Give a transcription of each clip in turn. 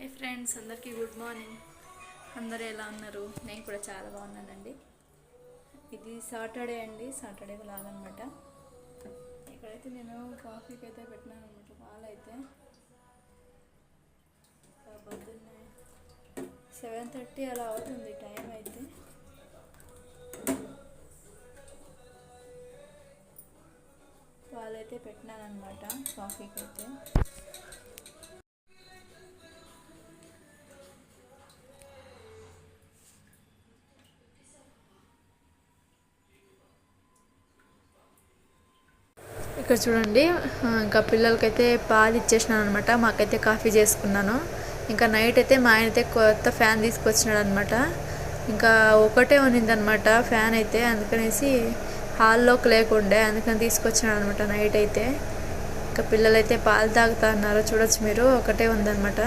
Hi friends అందరికీ good morning. అందరూ ఎలా ఉన్నారు? నేను కూడా చాలా బాగున్నానండి. ఇది సాటర్డే అండి సాటర్డే లాగనమాట ఇక్కడైతే నేను కాఫీకి అయితే పెట్టినాను అనమాట పాలు అయితే పొద్దున్నే సెవెన్ థర్టీ అలా అవుతుంది టైం అయితే. పాలైతే పెట్టినాను అనమాట కాఫీకి అయితే ఇక్కడ చూడండి. ఇంకా పిల్లలకైతే పాలు ఇచ్చేసినాను అనమాట మాకైతే కాఫీ చేసుకున్నాను. ఇంకా నైట్ అయితే మా ఆయన అయితే కొత్త ఫ్యాన్ తీసుకొచ్చినాడు అనమాట ఇంకా ఒకటే ఉన్నిందనమాట ఫ్యాన్ అయితే. అందుకనేసి హాల్లోకి లేకుండే అందుకని తీసుకొచ్చినాడు అనమాట నైట్ అయితే. ఇంకా పిల్లలైతే పాలు తాగుతా అన్నారు. చూడొచ్చు మీరు. ఒకటే ఉందన్నమాట.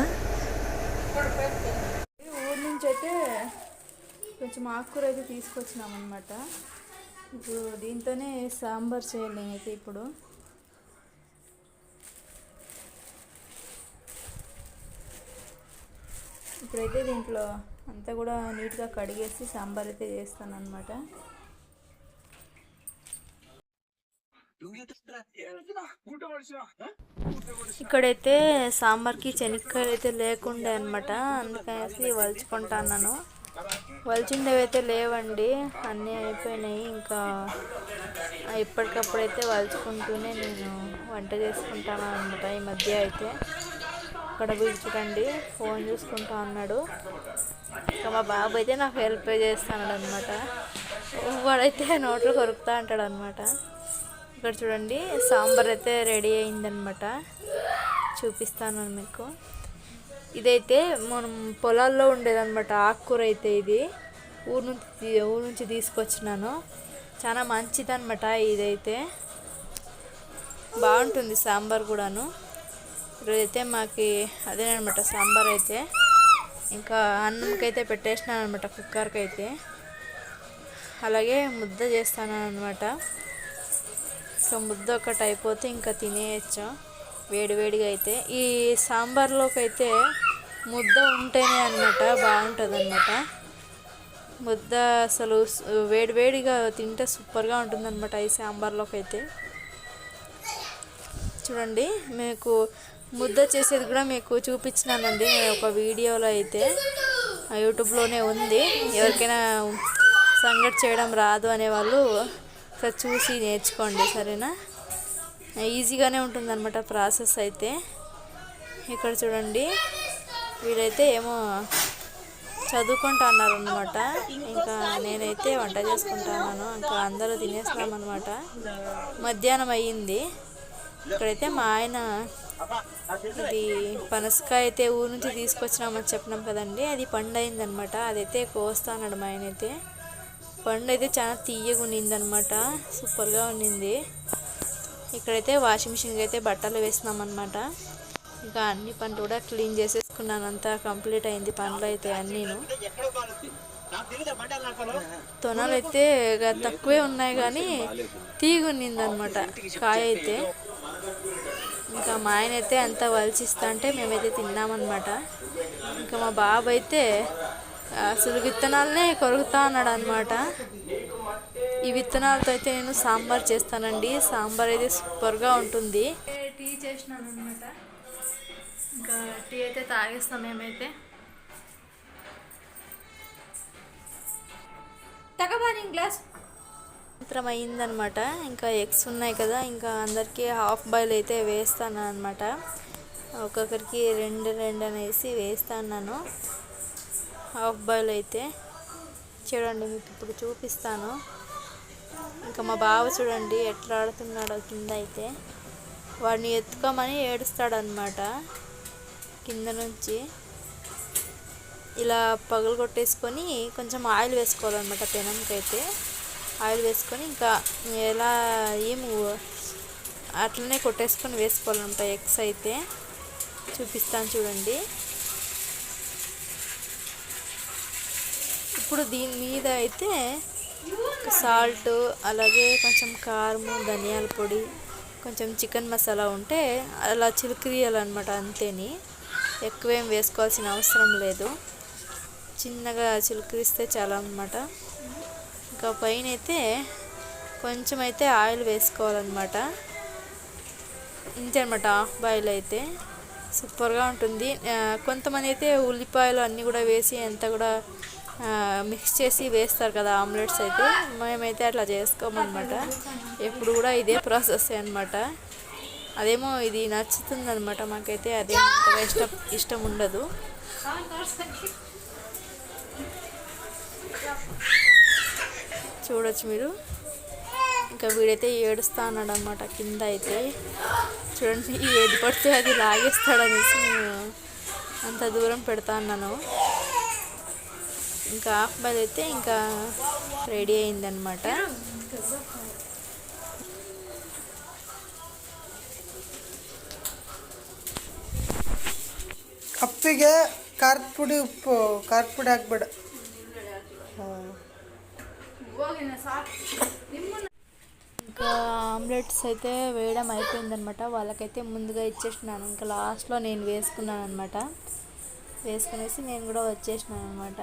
ఊరి నుంచి అయితే కొంచెం ఆకుకూర అయితే తీసుకొచ్చినాం అనమాట ఇప్పుడు దీంతోనే సాంబార్ చేయాలి నేనైతే ఇప్పుడు. ఇప్పుడైతే దీంట్లో అంతా కూడా నీట్గా కడిగేసి సాంబార్ అయితే చేస్తాను అనమాట ఇక్కడైతే సాంబార్కి శనక్కాయలు అయితే లేకుండే అనమాట అందుకనేసి వలుచుకుంటాను వలిచిండవి అయితే లేవండి అన్నీ అయిపోయినాయి. ఇంకా ఇప్పటికప్పుడైతే వలుచుకుంటూనే నేను వంట చేసుకుంటాను అనమాట ఈ మధ్య అయితే. అక్కడ వీడు చూడండి. ఫోన్ చూసుకుంటా అన్నాడు. ఇంకా మా బాబు అయితే నాకు హెల్ప్ చేస్తాడు అనమాట వాడైతే నోట్లో కొరుకుతా అంటాడు అనమాట ఇక్కడ చూడండి సాంబార్ అయితే రెడీ అయిందనమాట చూపిస్తాను మీకు. ఇదైతే మనం పొలాల్లో ఉండేదన్నమాట. ఆకుకూర అయితే ఇది. ఊరు నుంచి ఊరు నుంచి తీసుకొచ్చినాను. చాలా మంచిదన్నమాట ఇదైతే. బాగుంటుంది సాంబార్ కూడాను. ఇప్పుడైతే మాకు అదేనమాట సాంబార్ అయితే ఇంకా అన్నంకైతే పెట్టేసినాను అనమాట కుక్కర్కి అయితే అలాగే ముద్ద చేస్తాను అనమాట ఇంకా ముద్ద ఒకటి అయిపోతే ఇంకా తినేయచ్చు వేడివేడిగా అయితే ఈ సాంబార్లోకి అయితే ముద్ద ఉంటేనే అనమాట బాగుంటుంది అనమాట ముద్ద అసలు వేడివేడిగా తింటే సూపర్గా ఉంటుంది అనమాట ఈ సాంబార్లోకి అయితే చూడండి మీకు ముద్ద చేసేది కూడా మీకు చూపించినానండి ఒక వీడియోలో అయితే. యూట్యూబ్లోనే ఉంది. ఎవరికైనా సంగటి చేయడం రాదు అనేవాళ్ళు ఒకసారి చూసి నేర్చుకోండి సరేనా? ఈజీగానే ఉంటుందన్నమాట ప్రాసెస్ అయితే. ఇక్కడ చూడండి వీడైతే ఏమో చదువుకుంటా అన్నారు అనమాట ఇంకా నేనైతే వంట చేసుకుంటాను ఇంకా అందరూ తినేస్తామన్నమాట మధ్యాహ్నం అయ్యింది. ఇక్కడైతే మా ఆయన ఇది పనసకాయ అయితే ఊరు నుంచి తీసుకొచ్చినామని చెప్పినాం కదండి. అది పండు అయిందనమాట అదైతే కోస్తాన్నాడు మా ఆయన అయితే. పండు అయితే చాలా తీయగా అనమాట సూపర్గా ఉన్నింది. ఇక్కడైతే వాషింగ్ మిషన్కి అయితే బట్టలు వేసినాం అనమాట ఇంకా అన్ని పనులు కూడా క్లీన్ చేసేసుకున్నాను. అంతా కంప్లీట్ అయింది పనులు అయితే అన్నీను. తొనలు అయితే ఇక తక్కువే ఉన్నాయి కానీ తీగుండింది ఉన్నిందనమాట కాయ అయితే. ఇంకా మా ఆయన అయితే అంతా వలిచిస్తా అంటే మేమైతే తిన్నామన్నమాట. ఇంకా మా బాబు అయితే అసలు విత్తనాలనే కొరుకుతా అన్నాడు అనమాట ఈ విత్తనాలతో అయితే నేను సాంబార్ చేస్తానండి. సాంబార్ అయితే సూపర్గా ఉంటుంది. టీ చేసినాను అనమాట ఇంకా టీ అయితే తాగేస్తాం మేమైతే. తగబాని గ్లాస్. సాయంత్రం అయిందనమాట ఇంకా ఎగ్స్ ఉన్నాయి కదా ఇంకా అందరికీ హాఫ్ బాయిల్ అయితే వేస్తాను అనమాట ఒక్కొక్కరికి రెండు రెండు అనేసి వేస్తాను హాఫ్ బాయిల్ అయితే చూడండి మీకు ఇప్పుడు చూపిస్తాను. ఇంకా మా బావ చూడండి ఎట్లా ఆడుతున్నాడో కింద అయితే. వాడిని ఎత్తుకోమని ఏడుస్తాడనమాట కింద నుంచి. ఇలా పగలు కొట్టేసుకొని కొంచెం ఆయిల్ వేసుకోవాలన్నమాట పెనంకైతే. ఆయిల్ వేసుకొని ఇంకా ఎలా ఏం అట్లనే కొట్టేసుకొని వేసుకోవాలన్నమాట ఎగ్స్ అయితే. చూపిస్తాను చూడండి. ఇప్పుడు దీని మీద అయితే సాల్ట్ అలాగే కొంచెం కారము ధనియాల పొడి కొంచెం చికెన్ మసాలా ఉంటే అలా చిలుకరియాలన్నమాట అంతేని. ఎక్కువేం వేసుకోవాల్సిన అవసరం లేదు. చిన్నగా చిలుకరిస్తే చాలా అనమాట ఇంకా పైన అయితే కొంచెం అయితే ఆయిల్ వేసుకోవాలన్నమాట. ఇంతే అనమాట హాఫ్ బాయిల్ అయితే. సూపర్గా ఉంటుంది. కొంతమంది అయితే ఉల్లిపాయలు అన్నీ కూడా వేసి అంతా కూడా మిక్స్ చేసి వేస్తారు కదా ఆమ్లెట్స్ అయితే. మేమైతే అట్లా చేసుకోమన్నమాట. ఎప్పుడు కూడా ఇదే ప్రాసెస్ అనమాట అదేమో ఇది నచ్చుతుంది అనమాట మాకైతే అదే ఇష్టం ఇష్టం ఉండదు. చూడొచ్చు మీరు ఇంకా వీడైతే ఏడుస్తా అన్నాడు అనమాట కింద అయితే చూడండి ఏది పడితే అది లాగేస్తాడనేసి నేను అంత దూరం పెడతా అన్నాను ఇంకా హాఫ్ బాయ్ అయితే ఇంకా రెడీ అయిందనమాట ಕಪ್ಪಿಗೆ ಖಾರದ ಪುಡಿ ಉಪ್ಪು ಖಾರದ ಪುಡಿ ಹಾಕ್ಬೇಡ ఇంకా ఆమ్లెట్స్ అయితే వేయడం అయిపోయిందనమాట వాళ్ళకైతే ముందుగా ఇచ్చేసినాను. ఇంకా లాస్ట్లో నేను వేసుకున్నాను అనమాట వేసుకునేసి నేను కూడా వచ్చేసినాను అనమాట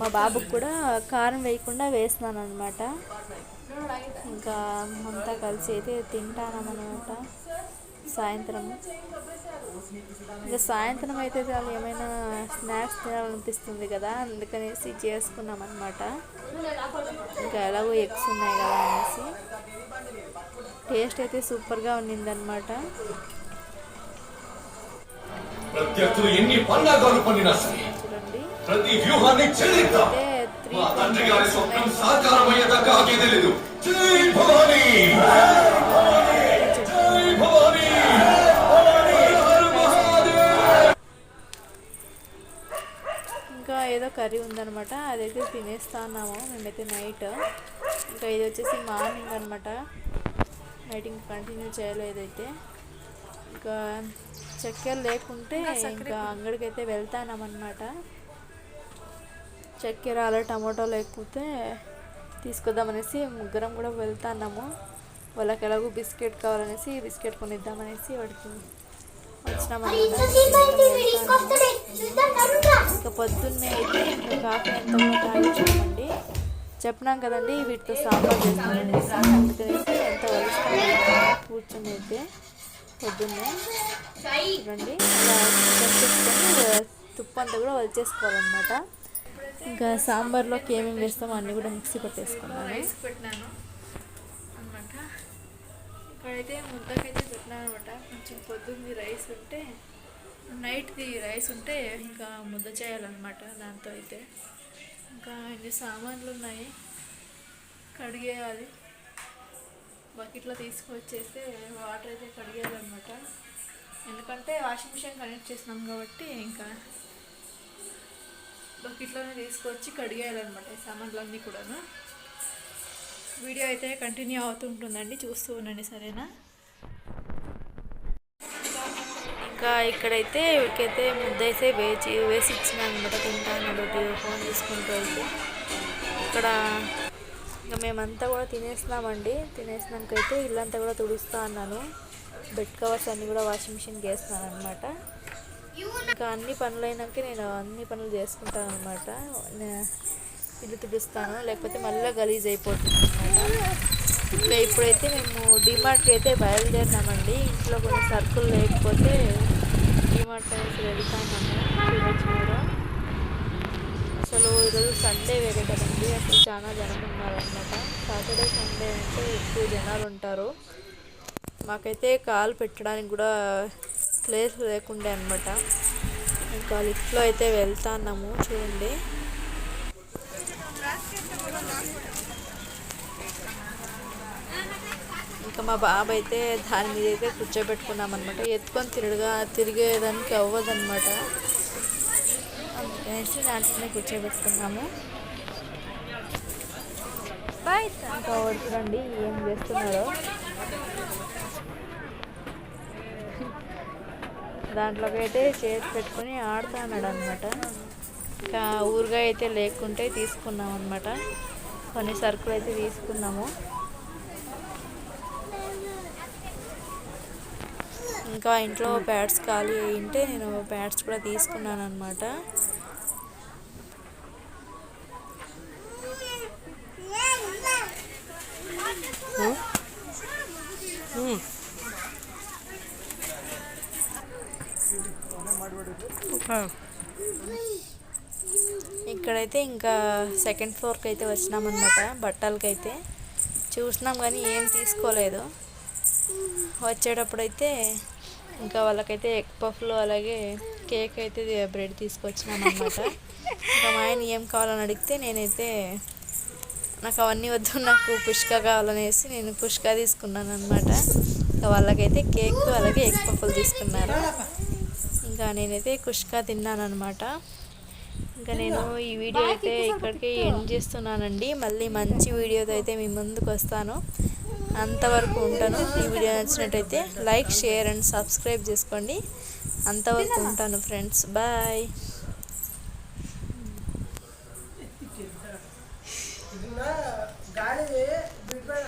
మా బాబుకి కూడా కారం వేయకుండా వేసినాను అనమాట ఇంకా అంతా కలిసి అయితే తింటానమాట సాయంత్రం. ఇంకా సాయంత్రం అయితే చాలు ఏమైనా స్నాక్స్ తినాలనిపిస్తుంది కదా అందుకనేసి చేసుకున్నాం అనమాట ఇంకా ఎలాగో ఎగ్స్ ఉన్నాయి కదా అనేసి. టేస్ట్ అయితే సూపర్గా ఉన్నిందనమాట ప్రత్యర్థులు ఎన్ని పన్నాగాలు పన్నినా సరే చూడండి. ప్రతి వ్యూహాన్ని ఛేదిద్దాం అయితే త్రీ మా తండ్రి గారి స్వప్నం సాకారమయ్యేదాకా ఆగేది లేదు. జై భవానీ! కర్రీ ఉందనమాట అదైతే తినేస్తా ఉన్నాము మేమైతే నైట్. ఇంకా ఇది వచ్చేసి మార్నింగ్ అనమాట నైట్ ఇంకా కంటిన్యూ చేయలేదు అయితే ఇంకా చక్కెర లేకుంటే ఇంకా అంగడికి అయితే వెళ్తానమాట చక్కెర అలా టమాటో లేకపోతే తీసుకొద్దామనేసి ముగ్గురం కూడా వెళ్తాన్నాము. వాళ్ళకి ఎలాగో బిస్కెట్ కావాలనేసి బిస్కెట్ కొనిద్దామనేసి వాడికి వచ్చినామన్నమాట ఇంకా పొద్దున్నే అయితే ఇంకా కాఫీ కూడా తాగించామండి చెప్పినాం కదండి వీటితో సాంబార్ చేస్తామనేసి అందుకనేసి ఎంత వలుస్తాం కూర్చొని అయితే పొద్దున్నే చూడండి అలా తుప్పు అంతా కూడా వలిచేసుకోవాలన్నమాట. ఇంకా సాంబార్లోకి ఏమేమి వేస్తామో అన్నీ కూడా మిక్సీ పట్టేసుకున్నాను. ఇక్కడైతే ముద్దకైతే పెట్టినాను అనమాట కొంచెం పొద్దున్నది రైస్ ఉంటే నైట్ది రైస్ ఉంటే ఇంకా ముద్ద చేయాలన్నమాట దాంతో అయితే. ఇంకా ఇన్ని సామాన్లు ఉన్నాయి కడిగేయాలి. బకెట్లో తీసుకొచ్చేస్తే వాటర్ అయితే కడిగేయాలన్నమాట. ఎందుకంటే వాషింగ్ మిషన్ కనెక్ట్ చేసినాం కాబట్టి ఇంకా బకెట్లోనే తీసుకొచ్చి కడిగేయాలన్నమాట ఈ సామాన్లన్నీ కూడాను. వీడియో అయితే కంటిన్యూ అవుతుంటుందండి. చూస్తూ ఉండండి సరేనా? ఇంకా ఇక్కడైతే వీడికైతే ముద్దైతే వేచి వేసి ఇచ్చినానమాట అనమాట తింటాను ఫోన్ తీసుకుంటూ అయితే. ఇక్కడ ఇంకా మేమంతా కూడా తినేసినామండి. తినేసినాక అయితే ఇల్లంతా కూడా తుడుస్తా అన్నాను. బెడ్ కవర్స్ అన్నీ కూడా వాషింగ్ మిషన్కి వేస్తున్నాను అనమాట ఇంకా అన్ని పనులు అయినాక నేను అన్ని పనులు చేసుకుంటాను అనమాట ఇల్లు తుడుస్తాను. లేకపోతే మళ్ళీ గలీజ్ అయిపోతుంది ఇంకా ఇప్పుడైతే మేము డిమార్ట్కి అయితే బయలుదేరినామండి. ఇంట్లో కొన్ని సరుకులు లేకపోతే డిమార్ట్ అనేసి వెళ్తామన్నా చూడొచ్చు అసలు ఈరోజు సండే వేరే కదండి. అసలు చాలా జనం ఉన్నారనమాట సాటర్డే సండే అంటే ఎక్కువ జనాలు ఉంటారు. మాకైతే కాలు పెట్టడానికి కూడా ప్లేస్ లేకుండే అనమాట ఇంకా లిఫ్ట్లో అయితే వెళ్తాన్నాము. చూడండి. ఇంకా మా బాబు అయితే దాని మీద అయితే కూర్చోబెట్టుకున్నాం అనమాట ఎత్తుకొని తిరగగా తిరిగేదానికి అవ్వదన్నమాట. అందుకనేసి దాంట్లోనే కూర్చోబెట్టుకున్నాము. ఇంకా ఏం చేస్తున్నాడో దాంట్లోకి అయితే చేతి పెట్టుకొని ఆడుతా అన్నాడు అనమాట ఇంకా ఊరుగా అయితే లేకుంటే తీసుకున్నాం అనమాట కొన్ని సరుకులు అయితే తీసుకున్నాము. ఇంకా ఇంట్లో ప్యాడ్స్ ఖాళీ అయింటే నేను ప్యాడ్స్ కూడా తీసుకున్నాను అనమాట ఇక్కడైతే ఇంకా సెకండ్ ఫ్లోర్కి అయితే వచ్చినామన్నమాట బట్టలకైతే. చూసినాం కానీ ఏం తీసుకోలేదు. వచ్చేటప్పుడైతే ఇంకా వాళ్ళకైతే ఎగ్ పఫ్లు అలాగే కేక్ అయితే బ్రెడ్ తీసుకొచ్చినాను అనమాట ఇంకా మా ఆయన ఏం కావాలని అడిగితే నేనైతే నాకు అవన్నీ వద్దు నాకు పుష్క కావాలనేసి నేను పుష్క తీసుకున్నాను అనమాట ఇంకా వాళ్ళకైతే కేక్ అలాగే ఎగ్ పఫ్లు తీసుకున్నారు. ఇంకా నేనైతే కుష్క తిన్నాను అనమాట ఇంకా నేను ఈ వీడియో అయితే ఇక్కడికి ఎండ్ చేస్తున్నానండి. మళ్ళీ మంచి వీడియోతో అయితే మీ ముందుకు వస్తాను. అంతవరకు ఉంటాను. ఈ వీడియో నచ్చినట్టయితే లైక్ షేర్ అండ్ సబ్స్క్రైబ్ చేసుకోండి. అంతవరకు ఉంటాను ఫ్రెండ్స్. బాయ్.